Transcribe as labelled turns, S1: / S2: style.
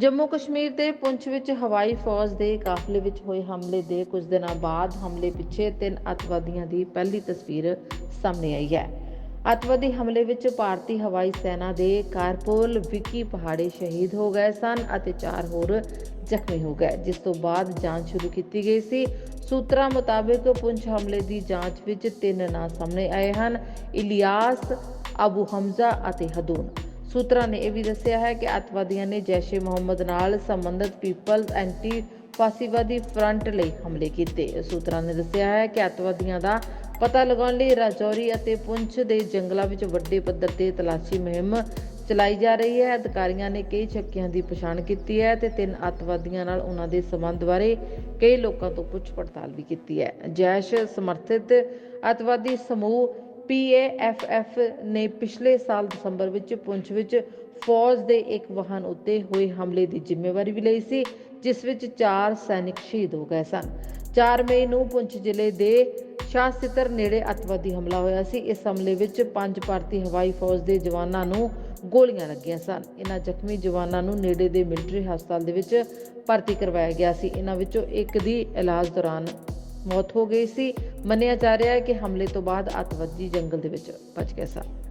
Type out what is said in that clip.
S1: ਜੰਮੂ ਕਸ਼ਮੀਰ ਦੇ ਪੁੰਛ ਵਿੱਚ ਹਵਾਈ ਫੌਜ ਦੇ ਕਾਫਲੇ ਵਿੱਚ ਹੋਏ ਹਮਲੇ ਦੇ ਕੁਝ ਦਿਨਾਂ ਬਾਅਦ ਹਮਲੇ ਪਿੱਛੇ ਤਿੰਨ ਅੱਤਵਾਦੀਆਂ ਦੀ ਪਹਿਲੀ ਤਸਵੀਰ ਸਾਹਮਣੇ ਆਈ ਹੈ। ਅੱਤਵਾਦੀ ਹਮਲੇ ਵਿੱਚ ਭਾਰਤੀ ਹਵਾਈ ਸੈਨਾ ਦੇ ਕਾਰਪੋਲ ਵਿੱਕੀ ਪਹਾੜੇ ਸ਼ਹੀਦ ਹੋ ਗਏ ਸਨ ਅਤੇ ਚਾਰ ਹੋਰ ਜ਼ਖਮੀ ਹੋ ਗਏ, ਜਿਸ ਤੋਂ ਬਾਅਦ ਜਾਂਚ ਸ਼ੁਰੂ ਕੀਤੀ ਗਈ ਸੀ। ਸੂਤਰਾਂ ਮੁਤਾਬਕ ਪੁੰਛ ਹਮਲੇ ਦੀ ਜਾਂਚ ਵਿੱਚ ਤਿੰਨ ਨਾਂ ਸਾਹਮਣੇ ਆਏ ਹਨ, ਇਲਿਆਸ, ਅਬੂ ਹਮਜ਼ਾ ਅਤੇ ਹਦੂਨ। ਸੂਤਰਾਂ ਨੇ ਇਹ ਵੀ ਦੱਸਿਆ ਹੈ ਕਿ ਅੱਤਵਾਦੀਆਂ ਨੇ ਜੈਸ਼ ਮੁਹੰਮਦ ਨਾਲ ਸੰਬੰਧਿਤ ਪੀਪਲਜ਼ ਐਂਟੀ ਫਾਸੀਵਾਦੀ ਫਰੰਟ ਲਈ ਹਮਲੇ ਕੀਤੇ। ਸੂਤਰਾਂ ਨੇ ਦੱਸਿਆ ਹੈ ਕਿ ਅੱਤਵਾਦੀਆਂ ਦਾ ਪਤਾ ਲਗਾਉਣ ਲਈ ਰਾਜੌਰੀ ਅਤੇ ਪੁੰਛ ਦੇ ਜੰਗਲਾਂ ਵਿੱਚ ਵੱਡੇ ਪੱਧਰ ਤੇ ਤਲਾਸ਼ੀ ਮੁਹਿੰਮ ਚਲਾਈ ਜਾ ਰਹੀ ਹੈ। ਅਧਿਕਾਰੀਆਂ ਨੇ ਕਈ ਸ਼ੱਕੀਆਂ ਦੀ ਪਛਾਣ ਕੀਤੀ ਹੈ ਤੇ ਤਿੰਨ ਅੱਤਵਾਦੀਆਂ ਨਾਲ ਉਹਨਾਂ ਦੇ ਸਬੰਧ ਬਾਰੇ ਕਈ ਲੋਕਾਂ ਤੋਂ ਪੁੱਛ ਪੜਤਾਲ ਵੀ ਕੀਤੀ ਹੈ। ਜੈਸ਼ ਸਮਰਥਿਤ ਅੱਤਵਾਦੀ ਸਮੂਹ PAFF ਨੇ ਪਿਛਲੇ ਸਾਲ ਦਸੰਬਰ ਵਿੱਚ ਪੁੰਛ ਵਿੱਚ ਫੌਜ ਦੇ ਇੱਕ ਵਾਹਨ ਉੱਤੇ ਹੋਏ ਹਮਲੇ ਦੀ ਜ਼ਿੰਮੇਵਾਰੀ ਵੀ ਲਈ ਸੀ, ਜਿਸ ਵਿੱਚ 4 ਸੈਨਿਕ ਸ਼ਹੀਦ ਹੋ ਗਏ ਸਨ। 4 ਮਈ ਨੂੰ ਪੁੰਛ ਜ਼ਿਲ੍ਹੇ ਦੇ ਸ਼ਾਹਸਿਤਰ ਨੇੜੇ ਅੱਤਵਾਦੀ ਹਮਲਾ ਹੋਇਆ ਸੀ। ਇਸ ਹਮਲੇ ਵਿੱਚ ਪੰਜ ਭਾਰਤੀ ਹਵਾਈ ਫੌਜ ਦੇ ਜਵਾਨਾਂ ਨੂੰ ਗੋਲੀਆਂ ਲੱਗੀਆਂ ਸਨ। ਇਹਨਾਂ ਜ਼ਖਮੀ ਜਵਾਨਾਂ ਨੂੰ ਨੇੜੇ ਦੇ ਮਿਲਟਰੀ ਹਸਪਤਾਲ ਦੇ ਵਿੱਚ ਭਰਤੀ ਕਰਵਾਇਆ ਗਿਆ ਸੀ। ਇਹਨਾਂ ਵਿੱਚੋਂ ਇੱਕ ਦੀ ਇਲਾਜ ਦੌਰਾਨ ਮੌਤ ਹੋ ਗਈ ਸੀ। ਮੰਨਿਆ ਜਾ ਰਿਹਾ ਹੈ ਕਿ ਹਮਲੇ ਤੋਂ ਬਾਅਦ ਅੱਤਵਾਦੀ ਜੰਗਲ ਦੇ ਵਿੱਚ ਬਚ ਗਏ ਸਨ